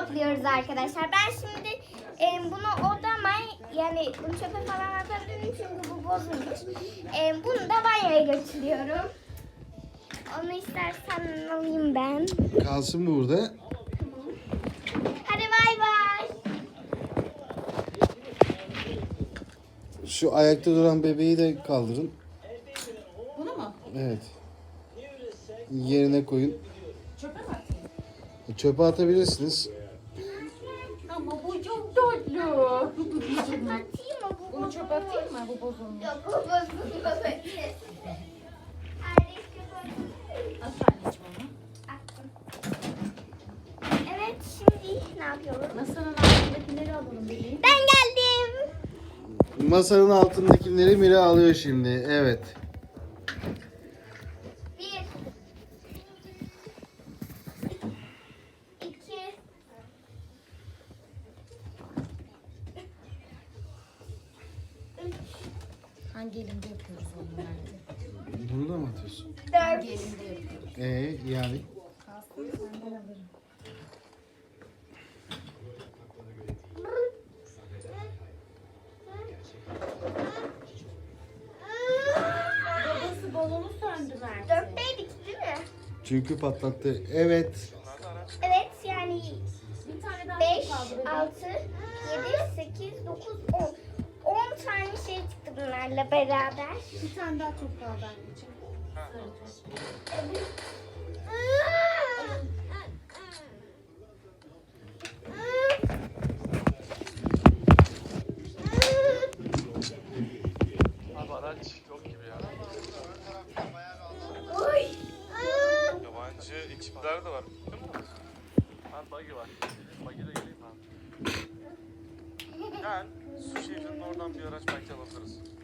topluyoruz arkadaşlar. Ben şimdi e, bunu odama yani bunu çöpe falan atabilirim çünkü bu bozulmuş. E, bunu da banyoya götürüyorum. Onu istersen alayım ben. Kalsın mı burada? Hadi bay bay. Şu ayakta duran bebeği de kaldırın. Bunu mu? Evet. Yerine koyun. Çöpe mi atayım? Çöpe atabilirsiniz. Ama bu çok tatlı. Atayım mı bu Bunu çöpe atayım mı? Bu bozulmuş. Yok bu bozulmuş. Kardeş At anneciğim onu. Attım. Evet şimdi ne yapıyoruz? Masanın altındakileri alalım bebeğim. Ben geldim. Masanın altındakileri Mira alıyor şimdi. Evet. Hangi elimde yapıyoruz onu Mert'e? Bunu da mı atıyorsun? Hangi Dört. elimde yapıyoruz? Ee yani. Kalsın senden alırım. Babası balonu söndü. Dörtteydik değil mi? Çünkü patlattı. Evet. Evet yani Bir tane daha 5, kaldı bebeğim. 6, 7, 8, 9, 10. bunlarla beraber. Bir tane daha top kaldı anneciğim. Abi araç yok gibi ya. Oy. Yabancı ekipler de var. Değil mi? Ha buggy var. Buggy de geleyim abi. Gel. Su şehrinin oradan bir araç belki alabiliriz.